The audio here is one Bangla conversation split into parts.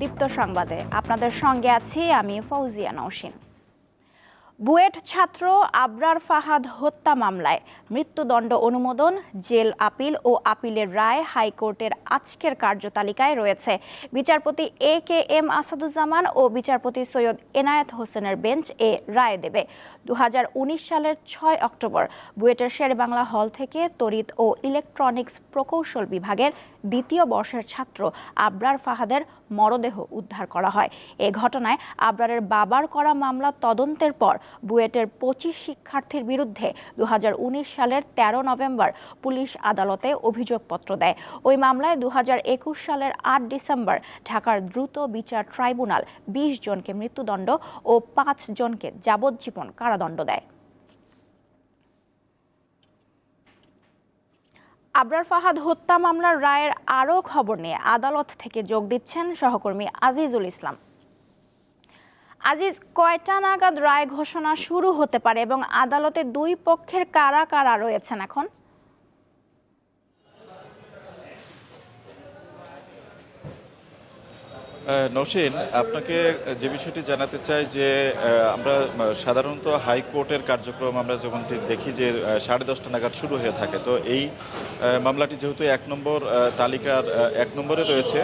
দীপ্ত সংবাদে। আপনাদের সঙ্গে আছি আমি ফৌজিয়া নৌসিন। বুয়েট ছাত্র আবরার ফাহাদ হত্যা মামলায় মৃত্যুদণ্ড অনুমোদন, জেল আপিল ও আপিলের রায় হাইকোর্টের আজকের কার্যতালিকায় রয়েছে। বিচারপতি এ কে এম আসাদুজ্জামান ও বিচারপতি সৈয়দ এনায়েত হোসেনের বেঞ্চ এ রায় দেবে। দু হাজার উনিশ সালের ছয় অক্টোবর বুয়েটের শেরবাংলা হল থেকে তড়িৎ ও ইলেকট্রনিক্স প্রকৌশল বিভাগের দ্বিতীয় বর্ষের ছাত্র আবরার ফাহাদের মরদেহ উদ্ধার করা হয়। এ ঘটনায় আবরারের বাবার করা মামলা তদন্তের পর বুয়েটের পঁচিশ শিক্ষার্থীর বিরুদ্ধে দু হাজার উনিশ সালের ১৩ নভেম্বর পুলিশ আদালতে অভিযোগপত্র দেয়। ওই মামলায় দু হাজার একুশ সালের আট ডিসেম্বর ঢাকার দ্রুত বিচার ট্রাইব্যুনাল বিশ জনকে মৃত্যুদণ্ড ও পাঁচ জনকে যাবজ্জীবন কারাদণ্ড দেয়। আবরার ফাহাদ হত্যা মামলার রায়ের আরও খবর নিয়ে আদালত থেকে যোগ দিচ্ছেন সহকর্মী আজিজুল ইসলাম। আজিজ, কয়টা নাগাদ রায় ঘোষণা শুরু হতে পারে এবং আদালতে দুই পক্ষের কারা কারা রয়েছেন এখন? নৌসিন, আপনাকে যে বিষয়টি জানাতে চাই যে আমরা সাধারণত হাইকোর্টের কার্যক্রম আমরা যখন দেখি যে সাড়ে দশটা নাগাদ শুরু হয়ে থাকে। তো এই মামলাটি যেহেতু এক নম্বর তালিকার এক নম্বরে রয়েছে,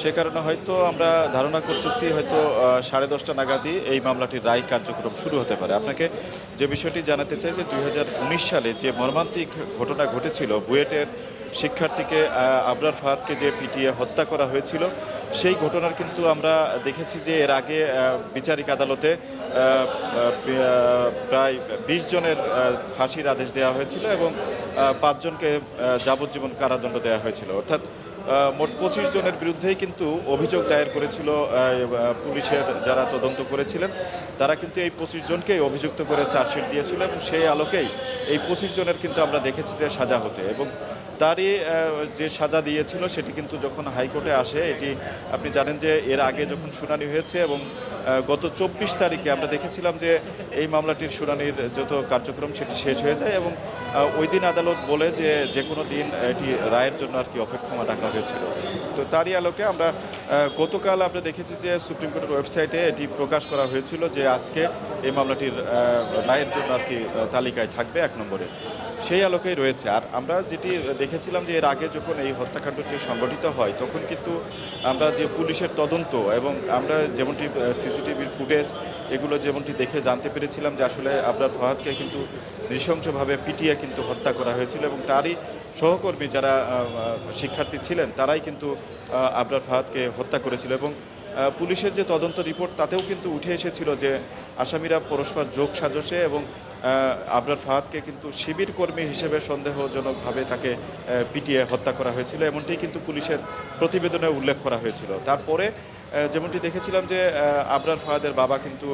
সে কারণে হয়তো আমরা ধারণা করতেছি হয়তো সাড়ে দশটা নাগাদই এই মামলাটির রায় কার্যক্রম শুরু হতে পারে। আপনাকে যে বিষয়টি জানাতে চাই যে, দুই হাজার উনিশ সালে যে মর্মান্তিক ঘটনা ঘটেছিল বুয়েটের শিক্ষার্থীকে আবরার ফাহাদকে যে পিটিয়ে হত্যা করা হয়েছিল, সেই ঘটনার কিন্তু আমরা দেখেছি যে এর আগে বিচারিক আদালতে প্রায় বিশ জনের ফাঁসির আদেশ দেওয়া হয়েছিল এবং পাঁচজনকে যাবজ্জীবন কারাদণ্ড দেওয়া হয়েছিল। অর্থাৎ মোট পঁচিশ জনের বিরুদ্ধেই কিন্তু অভিযোগ দায়ের করেছিল পুলিশের যারা তদন্ত করেছিলেন, তারা কিন্তু এই পঁচিশ জনকেই অভিযুক্ত করে চার্জশিট দিয়েছিল এবং সেই আলোকেই এই পঁচিশ জনের কিন্তু আমরা দেখেছি যে সাজা হতে। এবং তারই যে সাজা দিয়েছিল সেটি কিন্তু যখন হাইকোর্টে আসে, এটি আপনি জানেন যে এর আগে যখন শুনানি হয়েছে এবং গত চব্বিশ তারিখে আমরা দেখেছিলাম যে এই মামলাটির শুনানির যত কার্যক্রম সেটি শেষ হয়ে যায় এবং ওই দিন আদালত বলে যে যে কোনো দিন এটি রায়ের জন্য আর কি অপেক্ষমা ডাকা হয়েছিল। তো তারই আলোকে আমরা গতকাল আমরা দেখেছি যে সুপ্রিম কোর্টের ওয়েবসাইটে এটি প্রকাশ করা হয়েছিল যে আজকে এই মামলাটির রায়ের জন্য আর কি তালিকায় থাকবে এক নম্বরে। সেই আলোকেই রয়েছে। আর আমরা যেটি দেখেছিলাম যে এর আগে যখন এই হত্যাকাণ্ডটি সংগঠিত হয়, তখন কিন্তু আমরা যে পুলিশের তদন্ত এবং আমরা যেমনটি সিসিটিভির ফুটেজ এগুলো যেমনটি দেখে জানতে পেরেছিলাম যে আসলে আপনার ফাহাদকে কিন্তু নৃশংসভাবে পিটিয়ে কিন্তু হত্যা করা হয়েছিল এবং তারই সহকর্মী যারা শিক্ষার্থী ছিলেন, তারাই কিন্তু আবরার ফাহাদকে হত্যা করেছিল এবং পুলিশের যে তদন্ত রিপোর্ট, তাতেও কিন্তু উঠে এসেছিল যে আসামিরা পরস্পর যোগ সাজসে এবং আবরার ফাহাদকে কিন্তু শিবির কর্মী হিসেবে সন্দেহজনকভাবে তাকে পিটিয়ে হত্যা করা হয়েছিল। এমনটি কিন্তু পুলিশের প্রতিবেদনে উল্লেখ করা হয়েছিল। তারপরে যেমনটি দেখেছিলাম যে আবরার ফাহাদের বাবা কিন্তু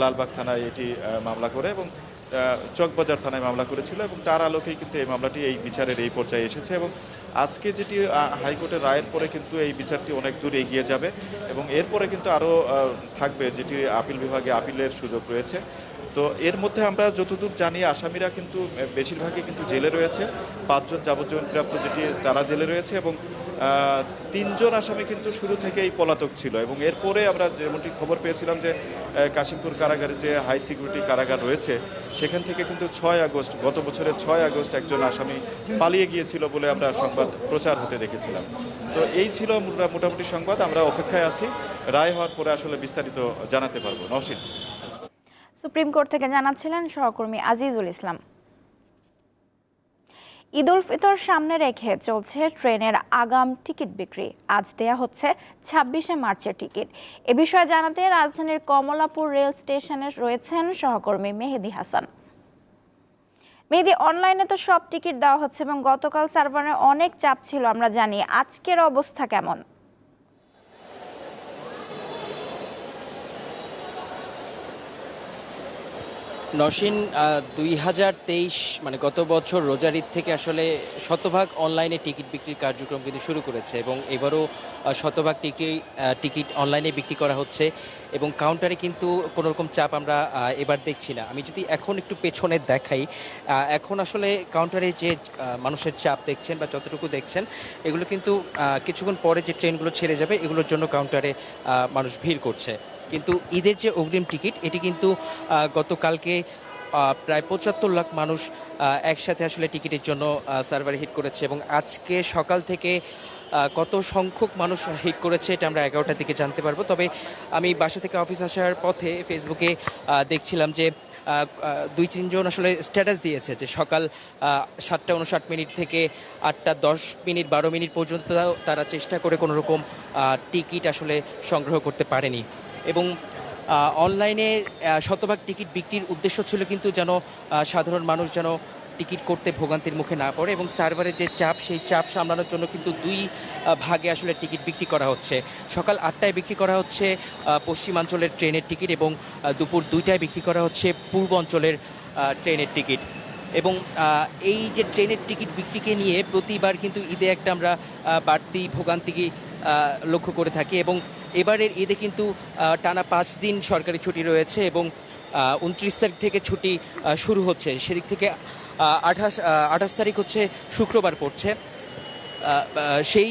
লালবাগ থানায় এটি মামলা করে এবং চকবাজার থানায় মামলা করেছিল এবং তার আলোকেই কিন্তু এই মামলাটি, এই বিচারের এই পর্যায়ে এসেছে এবং আজকে যেটি হাইকোর্টের রায়ের পরে কিন্তু এই বিচারটি অনেক দূর এগিয়ে যাবে এবং এরপরে কিন্তু আরও থাকবে যেটি আপিল বিভাগে আপিলের সুযোগ রয়েছে। তো এর মধ্যে আমরা যতদূর জানি আসামিরা কিন্তু বেশিরভাগই কিন্তু জেলে রয়েছে। পাঁচজন যাবজ্জীবনপ্রাপ্ত যেটি, তারা জেলে রয়েছে এবং তিনজন আসামি কিন্তু শুরু থেকেই পলাতক ছিল এবং এরপরে আমরা যেমনটি খবর পেয়েছিলাম যে কাশিমপুর কারাগারে যে হাই সিকিউরিটি কারাগার রয়েছে, সেখান থেকে কিন্তু ছয় আগস্ট, গত বছরের ছয় আগস্ট একজন আসামি পালিয়ে গিয়েছিল বলে আমরা সংবাদ প্রচার হতে দেখেছিলাম। তো এই ছিল মোটামুটি সংবাদ, আমরা অপেক্ষায় আছি। রায় হওয়ার পরে আসলে বিস্তারিত জানাতে পারব। নওশিন। সুপ্রিম কোর্ট থেকে জানাচ্ছিলেন সহকর্মী আজিজুল ইসলাম। ঈদ উল ফিতর সামনে রেখে চলছে ট্রেনের আগাম টিকিট বিক্রি। আজ দেয়া হচ্ছে ছাব্বিশে মার্চের টিকিট। এ বিষয়ে জানাতে রাজধানীর কমলাপুর রেল স্টেশনে রয়েছেন সহকর্মী মেহেদি হাসান। মেহেদি, অনলাইনে তো সব টিকিট দেওয়া হচ্ছে এবং গতকাল সার্ভারে অনেক চাপ ছিল, আমরা জানি। আজকের অবস্থা কেমন? নসীন দুই হাজার তেইশ মানে গত বছর রোজার ঈদ থেকে আসলে শতভাগ অনলাইনে টিকিট বিক্রির কার্যক্রম কিন্তু শুরু করেছে এবং এবারও শতভাগ টিকিট টিকিট অনলাইনে বিক্রি করা হচ্ছে এবং কাউন্টারে কিন্তু কোনো রকম চাপ আমরা এবার দেখছি না। আমি যদি এখন একটু পেছনে দেখাই এখন আসলে কাউন্টারে যে মানুষের চাপ দেখছেন বা যতটুকু দেখছেন, এগুলো কিন্তু কিছুক্ষণ পরে যে ট্রেনগুলো ছেড়ে যাবে, এগুলোর জন্য কাউন্টারে মানুষ ভিড় করছে। কিন্তু ঈদের যে অগ্রিম টিকিট, এটি কিন্তু গতকালকে প্রায় পঁচাত্তর লাখ মানুষ একসাথে আসলে টিকিটের জন্য সার্ভারে হিট করেছে এবং আজকে সকাল থেকে কত সংখ্যক মানুষ হিট করেছে এটা আমরা এগারোটার দিকে জানতে পারব। তবে আমি বাসা থেকে অফিস আসার পথে ফেসবুকে দেখছিলাম যে দুই তিনজন আসলে স্ট্যাটাস দিয়েছে যে সকাল সাতটা উনষাট মিনিট থেকে আটটা দশ মিনিট, বারো মিনিট পর্যন্ত তারা চেষ্টা করে কোনো রকম টিকিট আসলে সংগ্রহ করতে পারেনি। এবং অনলাইনে শতভাগ টিকিট বিক্রির উদ্দেশ্য ছিল কিন্তু যেন সাধারণ মানুষ যেন টিকিট করতে ভোগান্তির মুখে না পড়ে এবং সার্ভারের যে চাপ, সেই চাপ সামলানোর জন্য কিন্তু দুই ভাগে আসলে টিকিট বিক্রি করা হচ্ছে। সকাল আটটায় বিক্রি করা হচ্ছে পশ্চিমাঞ্চলের ট্রেনের টিকিট এবং দুপুর দুইটায় বিক্রি করা হচ্ছে পূর্ব অঞ্চলের ট্রেনের টিকিট। এবং এই যে ট্রেনের টিকিট বিক্রিকে নিয়ে প্রতিবার কিন্তু ঈদে একটা আমরা বাড়তি ভোগান্তিকে লক্ষ্য করে থাকি এবং এবারের ঈদে কিন্তু টানা পাঁচ দিন সরকারি ছুটি রয়েছে এবং উনত্রিশ তারিখ থেকে ছুটি শুরু হচ্ছে। সেদিক থেকে আঠাশ আঠাশ তারিখ হচ্ছে শুক্রবার পড়ছে। সেই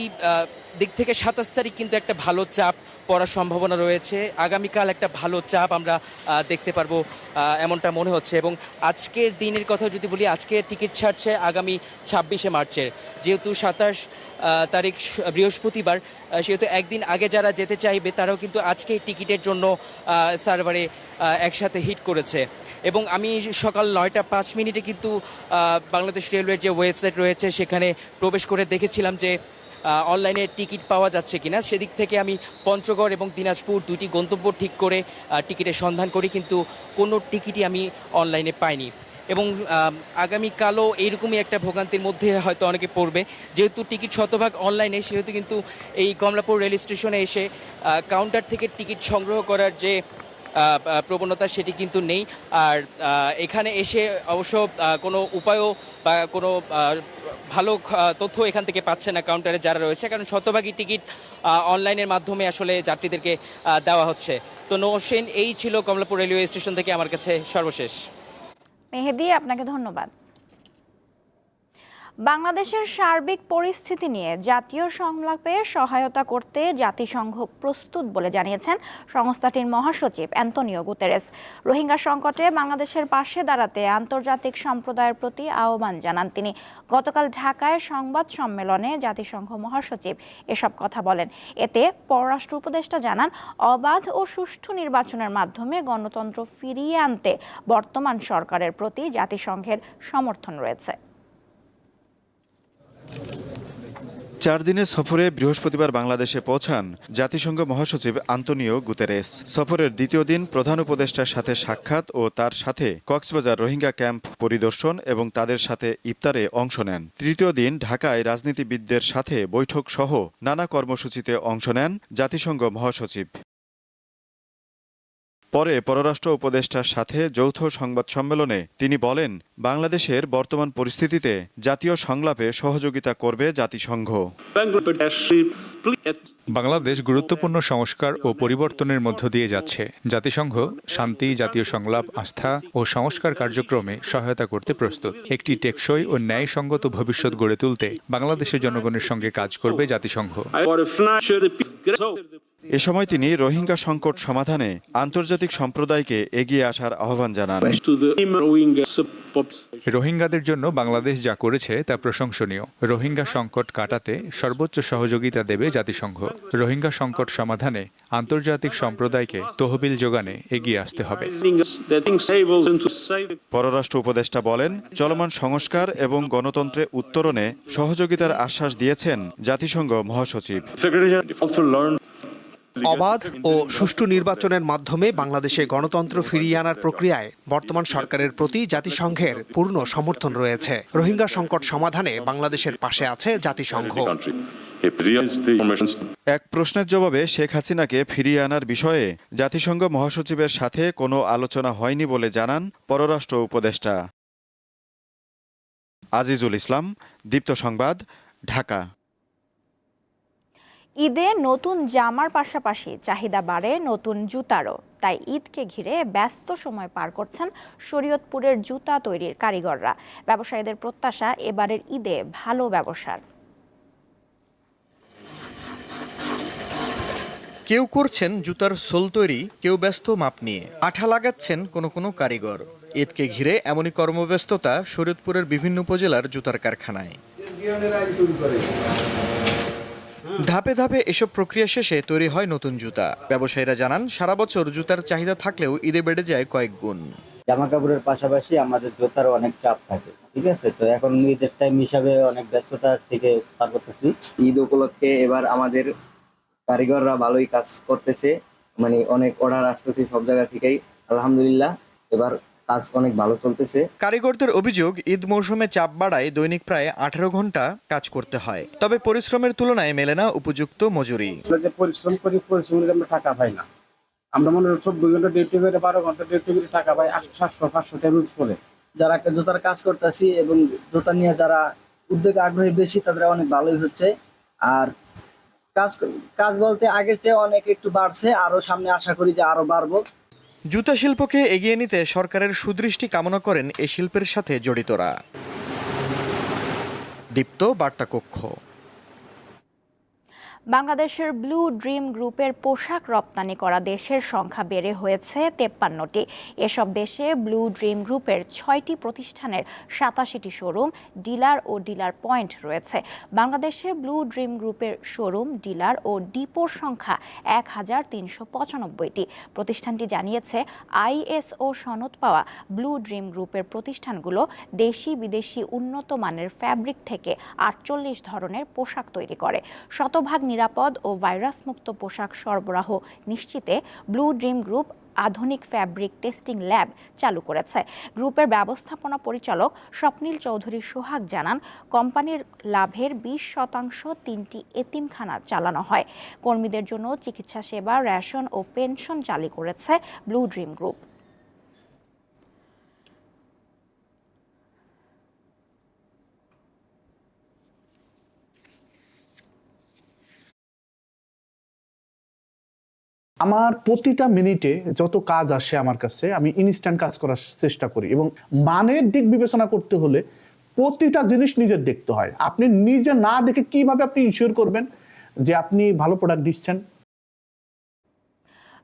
দিক থেকে সাতাশ তারিখ কিন্তু একটা ভালো চাপ পড়ার সম্ভাবনা রয়েছে। আগামীকাল একটা ভালো চাপ আমরা দেখতে পারব এমনটা মনে হচ্ছে। এবং আজকের দিনের কথা যদি বলি আজকে টিকিট ছাড়ছে আগামী ছাব্বিশে মার্চের। যেহেতু সাতাশ তারিখ বৃহস্পতিবার সেহেতু একদিন আগে যারা যেতে চাইবে, তারাও কিন্তু আজকে টিকিটের জন্য সার্ভারে একসাথে হিট করেছে। এবং আমি সকাল নয়টা পাঁচ মিনিটে কিন্তু বাংলাদেশ রেলওয়ের যে ওয়েবসাইট রয়েছে, সেখানে প্রবেশ করে দেখেছিলাম যে অনলাইনে টিকিট পাওয়া যাচ্ছে কিনা, সেদিক থেকে আমি পঞ্চগড় এবং দিনাজপুর দুটি গন্তব্য ঠিক করে টিকিটের সন্ধান করি, কিন্তু কোনো টিকিটই আমি অনলাইনে পাইনি। এবং আগামীকালও এইরকমই একটা ভোগান্তির মধ্যে হয়তো অনেকে পড়বে। যেহেতু টিকিট শতভাগ অনলাইনে সেহেতু কিন্তু এই কমলাপুর রেল স্টেশনে এসে কাউন্টার থেকে টিকিট সংগ্রহ করার যে প্রবণতা, সেটি কিন্তু নেই। আর এখানে এসে অবশ্য কোনো উপায়ও বা কোনো ভালো তথ্য এখান থেকে পাচ্ছে না কাউন্টারে যারা রয়েছে, কারণ শতভাগই টিকিট অনলাইনের মাধ্যমে আসলে যাত্রীদেরকে দেওয়া হচ্ছে। তো নৌসেন, এই ছিল কমলাপুর রেলওয়ে স্টেশন থেকে আমার কাছে সর্বশেষ। মেহেদি, আপনাকে ধন্যবাদ। বাংলাদেশের সার্বিক পরিস্থিতি নিয়ে জাতীয় সংলাপে সহায়তা করতে জাতিসংঘ প্রস্তুত বলে জানিয়েছেন সংস্থাটির মহাসচিব অ্যান্তনিও গুতেরেস। রোহিঙ্গা সংকটে বাংলাদেশের পাশে দাঁড়াতে আন্তর্জাতিক সম্প্রদায়ের প্রতি আহ্বান জানান তিনি। গতকাল ঢাকায় সংবাদ সম্মেলনে জাতিসংঘ মহাসচিব এসব কথা বলেন। এতে পররাষ্ট্র উপদেষ্টা জানান, অবাধ ও সুষ্ঠু নির্বাচনের মাধ্যমে গণতন্ত্র ফিরিয়ে আনতে বর্তমান সরকারের প্রতি জাতিসংঘের সমর্থন রয়েছে। চার দিনের সফরে বৃহস্পতিবার বাংলাদেশে পৌঁছান জাতিসংঘ মহাসচিব আন্তনিও গুতেরেস। সফরের দ্বিতীয় দিন প্রধান উপদেষ্টার সাথে সাক্ষাৎ ও তার সাথে কক্সবাজার রোহিঙ্গা ক্যাম্প পরিদর্শন এবং তাদের সাথে ইফতারে অংশ নেন। তৃতীয় দিন ঢাকায় রাজনীতিবিদদের সাথে বৈঠক সহ নানা কর্মসূচিতে অংশ নেন জাতিসংঘ মহাসচিব। পরে পররাষ্ট্র উপদেষ্টার সাথে যৌথ সংবাদ সম্মেলনে তিনি বলেন, বাংলাদেশের বর্তমান পরিস্থিতিতে জাতীয় সংলাপে সহযোগিতা করবে জাতিসংঘ। বাংলাদেশ গুরুত্বপূর্ণ সংস্কার ও পরিবর্তনের মধ্য দিয়ে যাচ্ছে। জাতিসংঘ শান্তি, জাতীয় সংলাপ, আস্থা ও সংস্কার কার্যক্রমে সহায়তা করতে প্রস্তুত। একটি টেকসই ও ন্যায়সঙ্গত ভবিষ্যৎ গড়ে তুলতে বাংলাদেশের জনগণের সঙ্গে কাজ করবে জাতিসংঘ। এ সময় তিনি রোহিঙ্গা সংকট সমাধানে আন্তর্জাতিক সম্প্রদায়কে এগিয়ে আসার আহ্বান জানান। রোহিঙ্গাদের জন্য বাংলাদেশ যা করেছে তা প্রশংসনীয়। রোহিঙ্গা সংকট কাটাতে সর্বোচ্চ সহযোগিতা দেবে জাতিসংঘ। রোহিঙ্গা সংকট সমাধানে আন্তর্জাতিক সম্প্রদায়কে তহবিল যোগানে এগিয়ে আসতে হবে। পররাষ্ট্র উপদেষ্টা বলেন, চলমান সংস্কার এবং গণতন্ত্রে উত্তরণে সহযোগিতার আশ্বাস দিয়েছেন জাতিসংঘ মহাসচিব। অবাধ ও সুষ্ঠু নির্বাচনের মাধ্যমে বাংলাদেশে গণতন্ত্র ফিরিয়ে আনার প্রক্রিয়ায় বর্তমান সরকারের প্রতি জাতিসংঘের পূর্ণ সমর্থন রয়েছে। রোহিঙ্গা সংকট সমাধানে বাংলাদেশের পাশে আছে জাতিসংঘ। এক প্রশ্নের জবাবে শেখ হাসিনাকে ফিরিয়ে আনার বিষয়ে জাতিসংঘ মহাসচিবের সাথে কোনো আলোচনা হয়নি বলে জানান পররাষ্ট্র উপদেষ্টা। আজিজুল ইসলাম দীপ্ত সংবাদ ঢাকা। ঈদে নতুন জামার পাশাপাশি চাহিদা বাড়ে নতুন জুতারও। তাই ঈদকে ঘিরে ব্যস্ত সময় পার করছেন শরীয়তপুরের জুতা তৈরির কারিগররা। ব্যবসায়ীদের প্রত্যাশা এবারের ঈদে ভালো ব্যবসার। কেউ করছেন জুতার সোল তৈরি, কেউ ব্যস্ত মাপ নিয়ে। আঠা লাগাচ্ছেন কোনো কোনো কারিগর। ঈদকে ঘিরে এমনই কর্মব্যস্ততা শরীয়তপুরের বিভিন্ন উপজেলার জুতার কারখানায়। ধাপে ধাপে এসব প্রক্রিয়া শেষে তৈরি হয় নতুন জুতা। ব্যবসায়ীরা জানান সারা বছর জুতার চাহিদা থাকলেও ঈদে বেড়ে যায় কয়েক গুণ। জামা কাপড়ের পাশাপাশি আমাদের জোতারও অনেক চাপ থাকে ঠিক আছে? তো এখন ঈদের টাইম হিসাবে অনেক ব্যস্ততা থেকে পার করতেছি। ঈদ উপলক্ষে এবার আমাদের কারিগররা ভালোই কাজ করতেছে মানে অনেক অর্ডার আসতেছে সব জায়গা থেকেই। আলহামদুলিল্লাহ এবার কাজ অনেক ভালো চলতেছে। কারিগরদের অভিযোগ ঈদ মৌসুমে চাপ বাড়ায় দৈনিক প্রায় আঠারো ঘণ্টা কাজ করতে হয়। তবে পরিশ্রমের তুলনায় মেলে না উপযুক্ত মজুরি। যে পরিশ্রম করি পরিশ্রমের আমরা টাকা পাই না। আমরা মনে হয় চব্বিশ ঘণ্টা ডিউটি করে বারো ঘণ্টা ডিউটি করে টাকা পাই আটশো সাতশো পাঁচশো টাকা রুজ করে। যারা জুতার কাজ করতেছি এবং জুতা নিয়ে যারা উদ্যোগে আগ্রহী বেশি তাদের অনেক ভালোই হচ্ছে। আর কাজ কাজ বলতে আগের চেয়ে অনেক একটু বাড়ছে। আরও সামনে আশা করি যে আরও বাড়বো। জুতা শিল্পকে এগিয়ে নিতে সরকারের সুদৃষ্টি কামনা করেন এ শিল্পের সাথে জড়িতরা। দীপ্ত বার্তা কক্ষ বাংলাদেশের ব্লু ড্রিম গ্রুপের পোশাক রপ্তানি করা দেশের সংখ্যা বেড়ে হয়েছে তেপ্পান্নটি। এসব দেশে ব্লু ড্রিম গ্রুপের ছয়টি প্রতিষ্ঠানের সাতাশিটি শোরুম, ডিলার ও ডিলার পয়েন্ট রয়েছে। বাংলাদেশে ব্লু ড্রিম গ্রুপের শোরুম, ডিলার ও ডিপোর সংখ্যা এক হাজার তিনশো পঁচানব্বইটি। প্রতিষ্ঠানটি জানিয়েছে আইএসও সনদ পাওয়া ব্লু ড্রিম গ্রুপের প্রতিষ্ঠানগুলো দেশি বিদেশি উন্নত মানের ফ্যাব্রিক থেকে আটচল্লিশ ধরনের পোশাক তৈরি করে। শতভাগ নিরাপদ ও ভাইরাসমুক্ত পোশাক সরবরাহ নিশ্চিতে ব্লু ড্রিম গ্রুপ আধুনিক ফ্যাব্রিক টেস্টিং ল্যাব চালু করেছে। গ্রুপের ব্যবস্থাপনা পরিচালক স্বপ্নীল চৌধুরী সোহাগ জানান, কোম্পানির লাভের বিশ শতাংশ তিনটি এতিমখানা চালানো হয়। কর্মীদের জন্য চিকিৎসা সেবা, রেশন ও পেনশন চালু করেছে ব্লু ড্রিম গ্রুপ। আমার প্রতিটা মিনিটে যত কাজ আসে আমার কাছে, আমি ইনস্ট্যান্ট কাজ করার চেষ্টা করি এবং মানের দিক বিবেচনা করতে হলে প্রতিটা জিনিস নিজের দেখতে হয়। আপনি নিজে না দেখে কীভাবে আপনি ইনশিওর করবেন যে আপনি ভালো প্রোডাক্ট দিচ্ছেন?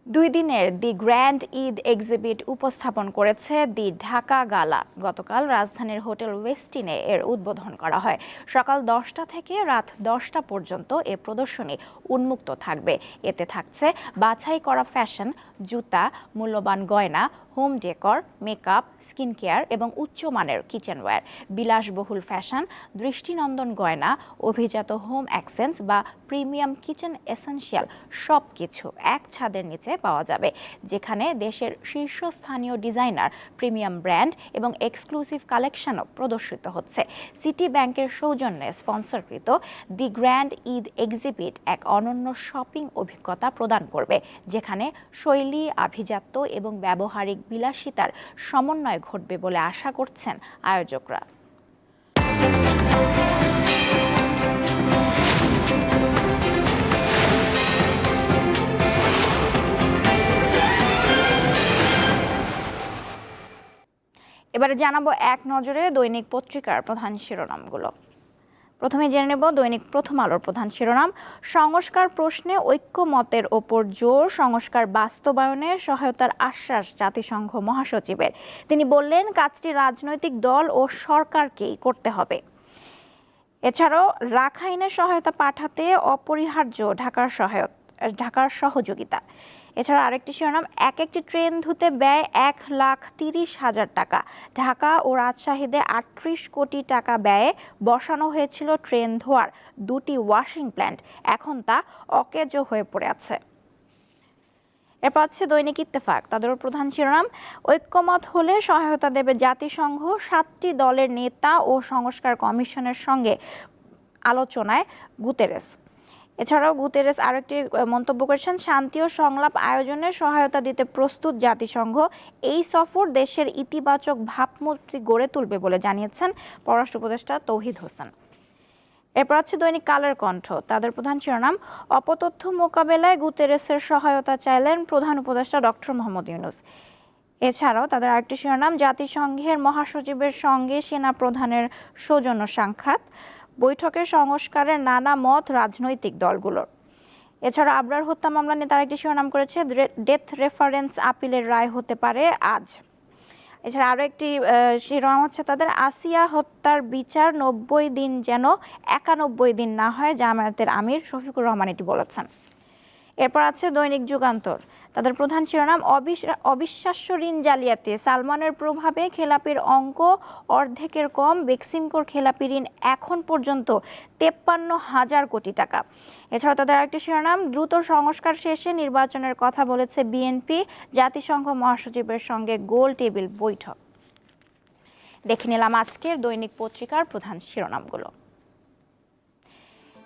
দুই দিনের দি গ্র্যান্ড ঈদ এক্সিবিট উপস্থাপন করেছে দি ঢাকা গালা। গতকাল রাজধানীর হোটেল ওয়েস্টিনে এর উদ্বোধন করা হয়। সকাল দশটা থেকে রাত দশটা পর্যন্ত এ প্রদর্শনী উন্মুক্ত থাকবে। এতে থাকছে বাছাই করা ফ্যাশন, জুতা, মূল্যবান গয়না home decor, makeup skin care এবং উচ্চমানের কিচেনওয়্যার, বিলাসবহুল ফ্যাশন, দৃষ্টিনন্দন গয়না, অভিজাত হোম অ্যাক্সেন্স বা প্রিমিয়াম কিচেন এসেনশিয়াল সব কিছু এক ছাদের নিচে পাওয়া যাবে, যেখানে দেশের শীর্ষস্থানীয় ডিজাইনার, প্রিমিয়াম ব্র্যান্ড এবং এক্সক্লুসিভ কালেকশনও প্রদর্শিত হচ্ছে। সিটি ব্যাংকের সৌজন্যে স্পন্সরকৃত দি গ্র্যান্ড ঈদ এক্সিবিট এক অনন্য শপিং অভিজ্ঞতা প্রদান করবে, যেখানে শৈলী, আভিজাত্য এবং ব্যবহারিক বিলাসিতার সমন্বয় ঘটবে বলে আশা করছেন আয়োজকরা। এবারে জানাব এক নজরে দৈনিক পত্রিকার প্রধান শিরোনামগুলো। প্রথমে জেনে নেব দৈনিক প্রথম আলোর প্রধান শিরোনাম। সংস্কার প্রশ্নে ঐক্যমতের ওপর জোর, সংস্কার বাস্তবায়নে সহায়তার আশ্বাস জাতিসংঘ মহাসচিবের। তিনি বললেন, কাজটি রাজনৈতিক দল ও সরকারকেই করতে হবে। এছাড়াও রাখাইনের সহায়তা পাঠাতে অপরিহার্য ঢাকার সহায়ত, ঢাকার সহযোগিতা। এছাড়া আরেকটি শিরোনাম, এক একটি ট্রেন ধুতে ব্যয় এক লাখ তিরিশ হাজার টাকা। ঢাকা ও রাজশাহীতে আটত্রিশ কোটি টাকা ব্যয়ে বসানো হয়েছিল ট্রেন ধোয়ার দুটি ওয়াশিং প্ল্যান্ট। এখন তা অকেজো হয়ে পড়ে আছে। এরপর হচ্ছে দৈনিক ইত্তেফাক। তাদেরও প্রধান শিরোনাম, ঐক্যমত হলে সহায়তা দেবে জাতিসংঘ। সাতটি দলের নেতা ও সংস্কার কমিশনের সঙ্গে আলোচনায় গুতেরেস। এছাড়াও গুতেরেস আরেকটি আহ, মন্তব্য করেছেন শান্তি ও সংলাপ আয়োজনে সহায়তা দিতে প্রস্তুত জাতিসংঘ। এই সফর দেশের ইতিবাচক ভাবমূর্তি গড়ে তুলবে বলে জানিয়েছেন পররাষ্ট্র উপদেষ্টা তৌহিদ হোসেন। এরপর হচ্ছে দৈনিক কালের কণ্ঠ। তাদের প্রধান শিরোনাম অপতথ্য মোকাবেলায় গুতেরেসের সহায়তা চাইলেন প্রধান উপদেষ্টা ডক্টর মোহাম্মদ ইউনুস। এছাড়াও তাদের আরেকটি শিরোনাম জাতিসংঘের মহাসচিবের সঙ্গে সেনা প্রধানের সৌজন্য সাক্ষাৎ। বৈঠকে সংস্কারের নানা মত রাজনৈতিক দলগুলোর। এছাড়া আবরার হত্যা মামলা নিয়ে তারা একটি শিরোনাম করেছে ডেথ রেফারেন্স আপিলের রায় হতে পারে আজ। এছাড়া আরও একটি শিরোনাম হচ্ছে তাদের, আসিয়া হত্যার বিচার নব্বই দিন যেন একানব্বই দিন না হয়, জামায়াতের আমির শফিকুর রহমান এটি বলেছেন। এরপর আছে দৈনিক যুগান্তর। তাদের প্রধান শিরোনাম অবিশ্বা- অবিশ্বাস্য ঋণ জালিয়াতি। সালমানের প্রভাবে খেলাপির অঙ্ক অর্ধেকের কম, বেক্সিমকোর খেলাপি ঋণ এখন পর্যন্ত তেপ্পান্ন হাজার কোটি টাকা। এছাড়াও তাদের আরেকটি শিরোনাম, দ্রুত সংস্কার শেষে নির্বাচনের কথা বলেছে বিএনপি। জাতিসংঘ মহাসচিবের সঙ্গে গোল টেবিল বৈঠক। দেখে নিলাম আজকের দৈনিক পত্রিকার প্রধান শিরোনামগুলো।